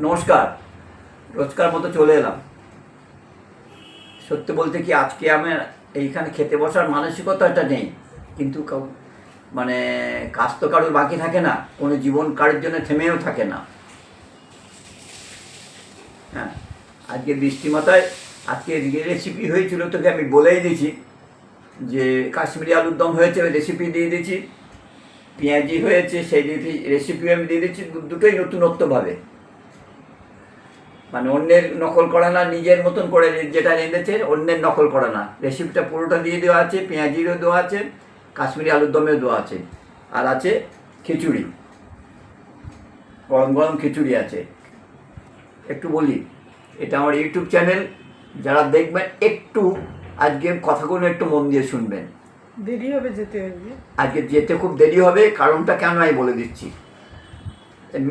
নমস্কার। রোজকার মতো চলে এলাম। সত্যি বলতে কি, আজকে আমার এইখানে খেতে বসার মানসিকতাটা নেই। কিন্তু মানে কাজ তো কারোর বাকি থাকে না। কোনো জীবন কারোর জন্য থেমেও থাকে না। হ্যাঁ আজকে বৃষ্টি মাথায়, আজকে রেসিপি হয়েছিল তোকে আমি বলেই দিয়েছি। যে কাশ্মীরি আলুর দম হয়েছে রেসিপি দিয়ে দিয়েছি। পেঁয়াজি হয়েছে, সেই রেসিপি আমি দিয়ে দিচ্ছি দু- দুটোই নতুনত্বভাবে। মানে অন্যের নকল করা না নিজের মতন করে যেটা রেঁধেছে অন্যের নকল করা না। রেসিপিটা পুরোটা দিয়ে দেওয়া আছে পেঁয়াজিরও দেওয়া আছে কাশ্মীরি আলুর দমেও দেওয়া আছে। আর আছে খিচুড়ি। গরম গরম খিচুড়ি আছে। একটু বলি এটা আমার ইউটিউব চ্যানেল যারা দেখবেন একটু আজকে কথাগুলো একটু মন দিয়ে শুনবেন। দেরি হবে যেতে আজকে যেতে খুব দেরি হবে কারণটা কেন আমি বলে দিচ্ছি।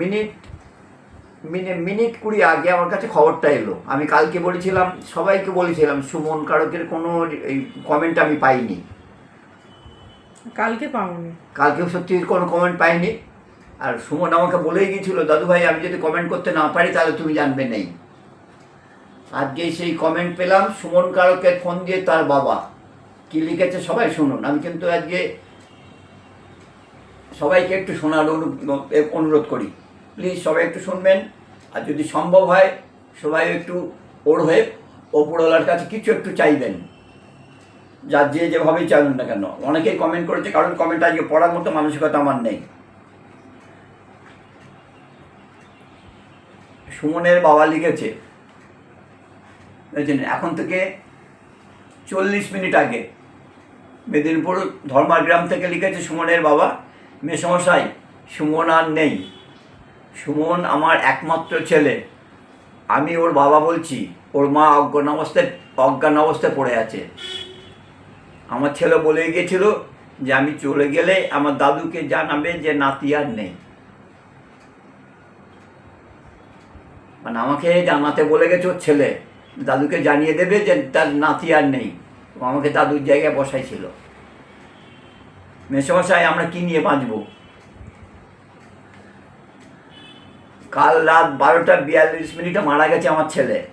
মিনিট মিনিট মিনিট কুড়ি আগে আমার কাছে খবরটা এলো। আমি কালকে বলেছিলাম সবাইকে বলেছিলাম সুমন কারকের কোনো এই কমেন্ট আমি পাইনি। কালকে পাওনি। কালকেও সত্যি কোনো কমেন্ট পাইনি। আর সুমন আমাকে বলেই গিয়েছিল দাদু ভাই আমি যদি কমেন্ট করতে না পারি তাহলে তুমি জানবে নেই। আজকে সেই কমেন্ট পেলাম সুমন কারকের ফোন দিয়ে তার বাবা। কি লিখেছে সবাই শুনুন। আমি কিন্তু আজকে সবাইকে একটু শোনার অনু- অনুরোধ করি। প্লিজ সবাই একটু শুনবেন। আর যদি সম্ভব হয়, সবাই একটু ওর হয়ে ওপরওয়ালার কাছে কিছু একটু চাইবেন। যার যে যেভাবেই চাইবেন না কেন। অনেকেই কমেন্ট করেছে, কারণ কমেন্ট আজকে পড়ার মতো মানসিকতা আমার নেই। সুমনের বাবা লিখেছে বুঝেছেন এখন থেকে চল্লিশ মিনিট আগে মেদিনীপুর ধর্মার গ্রাম থেকে লিখেছে সুমনের বাবা, মেসমশাই, সুমন আর নেই। সুমন আমার একমাত্র ছেলে। আমি ওর বাবা বলছি, ওর মা অজ্ঞান অবস্থায় অজ্ঞান অবস্থায় পড়ে আছে। আমার ছেলে বলে গিয়েছিল যে আমি চলে গেলে আমার দাদুকে জানাবে যে নাতি আর নেই। মানে আমাকে জানাতে বলে গেছে ওর ছেলে। দাদুকে জানিয়ে দেবে যে তার নাতি আর নেই। আমাকে দাদুর জায়গায় বসাইছিল। মেসমশাই, আমরা কি নিয়ে বাঁচবো? কাল রাত বারোটা বিয়াল্লিশ মিনিটে মারা গেছে আমার ছেলে।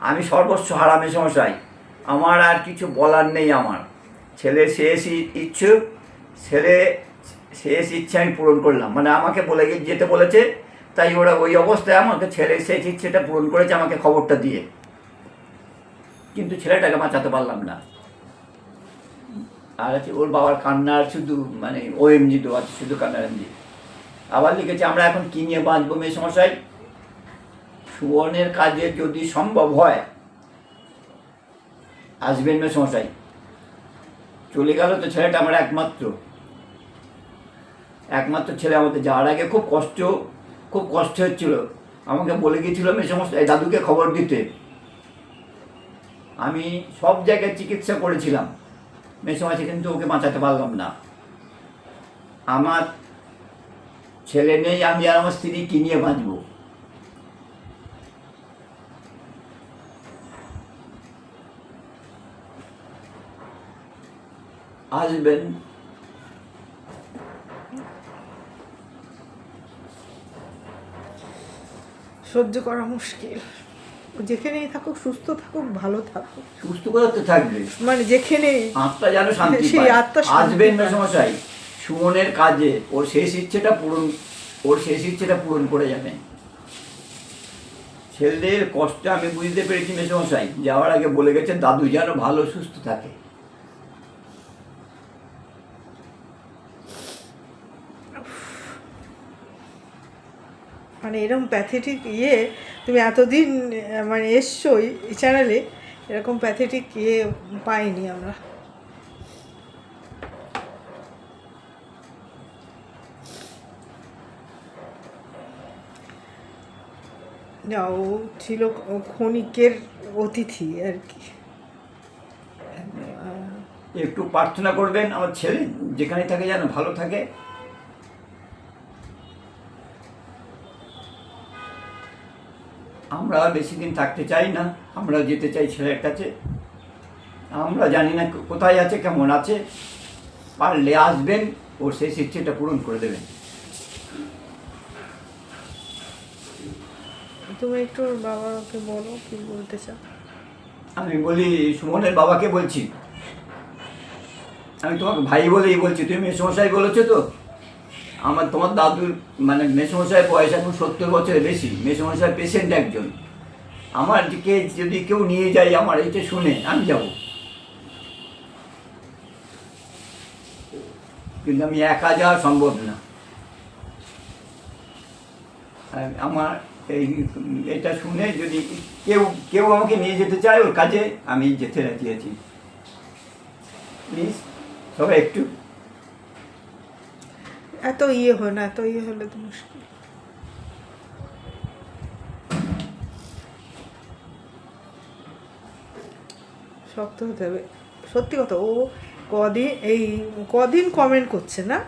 আমি সর্বস্ব হারা মেসমশাই আমার আর কিছু বলার নেই আমার। ছেলে শেষ ই- ইচ্ছে ছেলে শেষ ইচ্ছে আমি পূরণ করলাম। মানে আমাকে বলে গে- যেতে বলেছে, তাই ওরা ওই অবস্থায় আমাকে ছেলে শেষ ইচ্ছেটা পূরণ করেছে আমাকে খবরটা দিয়ে। কিন্তু ছেলেটাকে বাঁচাতে পারলাম না। আর আছে ওর বাবার কান্নার শুধু মানে ওএমজি তো আছে, শুধু কান্নার এমজি। আবার লিখেছে, আমরা এখন কি নিয়ে বাঁচবো সমস্যায় সুবর্ণের কাজে যদি সম্ভব হয়, আসবেন সমস্যায় চলে গেল তো ছেলেটা আমার একমাত্র। একমাত্র ছেলে আমাদের যাওয়ার আগে খুব কষ্ট খুব কষ্ট হচ্ছিল। আমাকে বলে গিয়েছিল, মেয়ে সমস্যা দাদুকে খবর দিতে। আমি সব জায়গায় চিকিৎসা করেছিলাম। মেসোমাসে কিন্তু ওকে বাঁচাতে পারলাম না। আমার ছেলে নেই আমি আর আমার স্ত্রী কি নিয়ে বাঁচবো? আসবেন। সহ্য করা মুশকিল। যেখানেই থাকুক সুস্থ থাকুক ভালো থাকুক। সুস্থ করে তো থাকবে। মানে যেখানেই আত্মা যেন শান্তি সেই পায়। আসবেন পায়। মেসমশাই সুমনের কাজে ওর শেষ ইচ্ছেটা পূরণ, ওর শেষ ইচ্ছেটা পূরণ করে যাবে। ছেলেদের কষ্ট আমি বুঝতে পেরেছি মেসমশাই, যাওয়ার আগে বলে গেছে দাদু যেন ভালো সুস্থ থাকে। মানে এরকম প্যাথেটিক ইয়ে তুমি এতদিন মানে এসছো এই চ্যানেলে এরকম প্যাথেটিক ইয়ে পাইনি আমরা। না, ও ছিল ক্ষণিকের অতিথি আর কি। একটু প্রার্থনা করবেন আমার ছেলে যেখানে থাকে যেন ভালো থাকে। আমরা বেশি দিন থাকতে চাই না, আমরা যেতে চাই ছেলের কাছে। আমরা জানি না কোথায় আছে, কেমন আছে। পারলে আসবেন, ওর সেই ইচ্ছেটা পূরণ করে দেবেন। তুমি একটু বাবাকে বলো কি বলতে চাও। আমি বলি, সুমনের বাবাকে বলছি। আমি তোমাকে ভাই বলেই বলছি, তুমি মেসমশাই বলেছ তো? আমার, তোমার দাদুর মানে মেসমশাই বয়স এখন সত্তর বছরের বেশি। মেসমশাই পেশেন্ট একজন। আমার দিকে যদি কেউ নিয়ে যায় আমার, এইটা শুনে আমি যাব। কিন্তু আমি একা যাওয়া সম্ভব না। আমার এই, এটা শুনে যদি কেউ কেউ আমাকে নিয়ে যেতে চায় ওর কাজে, আমি যেতে রাজি আছি। প্লিজ সবাই একটু। এত ইয়ে হয় না, এত ইয়ে হলে তো মুশকিল। শক্ত হতে হবে। সত্যি কথা, ও কদিন, এই কদিন কমেন্ট করছে না?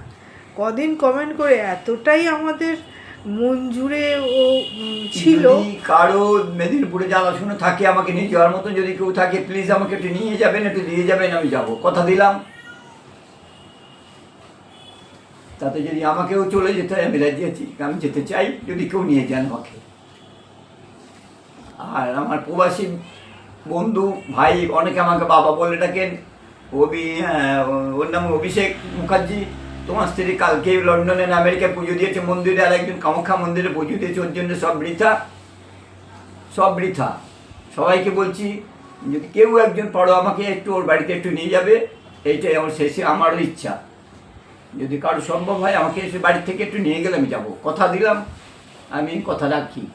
কদিন কমেন্ট করে এতটাই আমাদের জুড়ে ও ছিল। কারও মেদিনীপুরে জানাশোনা থাকে আমাকে নিয়ে যাওয়ার মতো যদি কেউ থাকে প্লিজ আমাকে একটু নিয়ে যাবেন একটু দিয়ে যাবেন আমি যাব। কথা দিলাম। তাতে যদি আমাকেও চলে যেতে হয় আমি রাজি আছি। আমি যেতে চাই যদি কেউ নিয়ে যান আমাকে। আর আমার প্রবাসী বন্ধু ভাই অনেকে আমাকে বাবা বলে ডাকেন। অভি হ্যাঁ, ওর নাম অভিষেক মুখার্জি। তোমার স্ত্রী কালকে লন্ডনে না আমেরিকায় পুজো দিয়েছে, মন্দিরে আর একজন কামাখ্যা মন্দিরে পুজো দিয়েছে, ওর জন্য সব বৃথা। সব বৃথা। সবাইকে বলছি, যদি কেউ একজন পড়ো আমাকে একটু ওর বাড়িতে একটু নিয়ে যাবে, এইটাই আমার শেষে, আমারও ইচ্ছা। যদি কারও সম্ভব হয় আমাকে এসে বাড়ি থেকে একটু নিয়ে গেলে আমি যাব। কথা দিলাম, আমি কথা রাখি।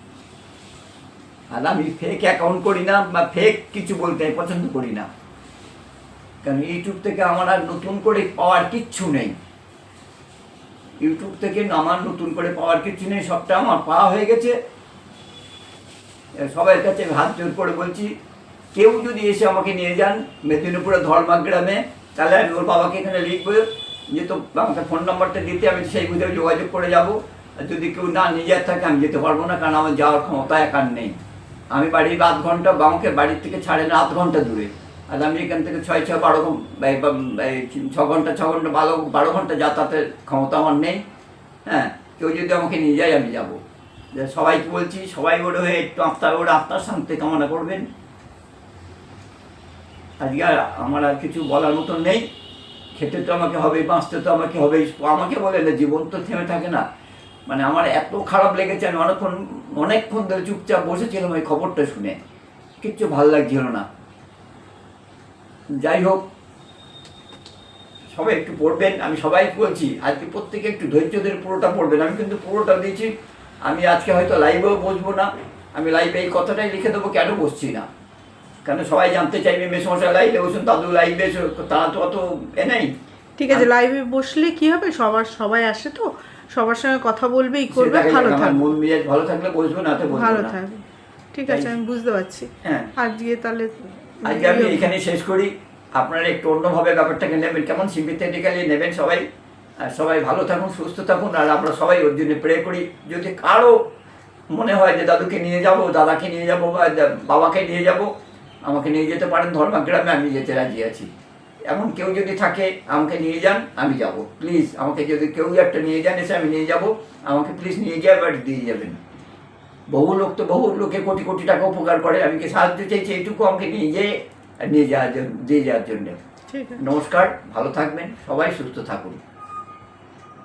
আর আমি ফেক অ্যাকাউন্ট করি না বা ফেক কিছু বলতে পছন্দ করি না। কারণ ইউটিউব থেকে আমার আর নতুন করে পাওয়ার কিচ্ছু নেই। ইউটিউব থেকে আমার নতুন করে পাওয়ার কিছু নেই সবটা আমার পাওয়া হয়ে গেছে। এ, সবার কাছে হাত জোর করে বলছি কেউ যদি এসে আমাকে নিয়ে যান মেদিনীপুরে ধর্মাগ্রামে তাহলে আমি ওর বাবাকে এখানে লিখব যে তো আমাকে ফোন নাম্বারটা দিতে আমি সেই বুঝে যোগাযোগ করে যাব। আর যদি কেউ না নিয়ে যায় থাকে আমি যেতে পারব না কারণ আমার যাওয়ার ক্ষমতা একার নেই। আমি বাড়ির আধ ঘণ্টা বা আমাকে বাড়ির থেকে ছাড়ে না আধ ঘণ্টা দূরে। আর এখান থেকে ছয় ছয়, বারো ছ ঘণ্টা ছ ঘণ্টা, বারো বারো ঘণ্টা যাতায়াতের ক্ষমতা আমার নেই। হ্যাঁ কেউ যদি আমাকে নিয়ে যায়, আমি যাব। সবাইকে বলছি? সবাই ওর হয়ে একটু আত্মার ওর আত্মার শান্তি কামনা করবেন। আজকে আর আমার আর কিছু বলার মতন নেই। খেতে তো আমাকে হবে বাঁচতে তো আমাকে হবে আমাকে বলে না, জীবন তো থেমে থাকে না। মানে আমার এত খারাপ লেগেছে, আমি অনেকক্ষণ অনেকক্ষণ ধরে চুপচাপ বসেছিলাম ওই খবরটা শুনে। কিচ্ছু ভালো লাগছিল না। যাই হোক সবাই একটু পড়বেন আমি সবাই বলছি আজকে প্রত্যেকে একটু ধৈর্য ধরে পুরোটা পড়বেন আমি কিন্তু পুরোটা দিয়েছি আমি আজকে হয়তো লাইভেও বসবো না আমি লাইভে এই কথাটাই লিখে দেবো কেন বসছি না? কেন সবাই জানতে চাইবে মেসমশাই লাইভে বসুন দাদু লাইভে তারা তো অত এ নেই। ঠিক আছে লাইভে বসলে কি হবে? সবার সবাই আসে তো সবার সঙ্গে কথা বলবে ই করবে ভালো থাকবে। মন মেজাজ ভালো থাকলে বসবো না তো ভালো থাকবে। ঠিক আছে আমি বুঝতে পারছি। হ্যাঁ। আজকে তাহলে আজকে আমি এখানে শেষ করি। আপনারা একটু অন্যভাবে ব্যাপারটাকে নেবেন। কেমন সিম্পিথেটিক্যালি নেবেন সবাই? সবাই ভালো থাকুন, সুস্থ থাকুন, আর আমরা সবাই ওর জন্য প্রে করি। যদি কারও মনে হয় যে দাদুকে নিয়ে যাব, দাদাকে নিয়ে যাব, বা বাবাকে নিয়ে যাব, আমাকে নিয়ে যেতে পারেন। ধর্মগ্রামে আমি যেতে রাজি আছি। এমন কেউ যদি থাকে, আমাকে নিয়ে যান, আমি যাব। প্লিজ আমাকে যদি কেউ একটা নিয়ে যান, এসে আমি নিয়ে যাব। আমাকে প্লিজ নিয়ে গিয়ে বাড়ি দিয়ে যাবেন। বহু লোক তো বহু লোকে কোটি কোটি টাকা উপকার করে আমি কি সাহায্য চাইছি এইটুকু আমাকে নিয়ে যেয়ে নিয়ে যাওয়ার জন্য দিয়ে যাওয়ার জন্য। নমস্কার ভালো থাকবেন সবাই সুস্থ থাকুন।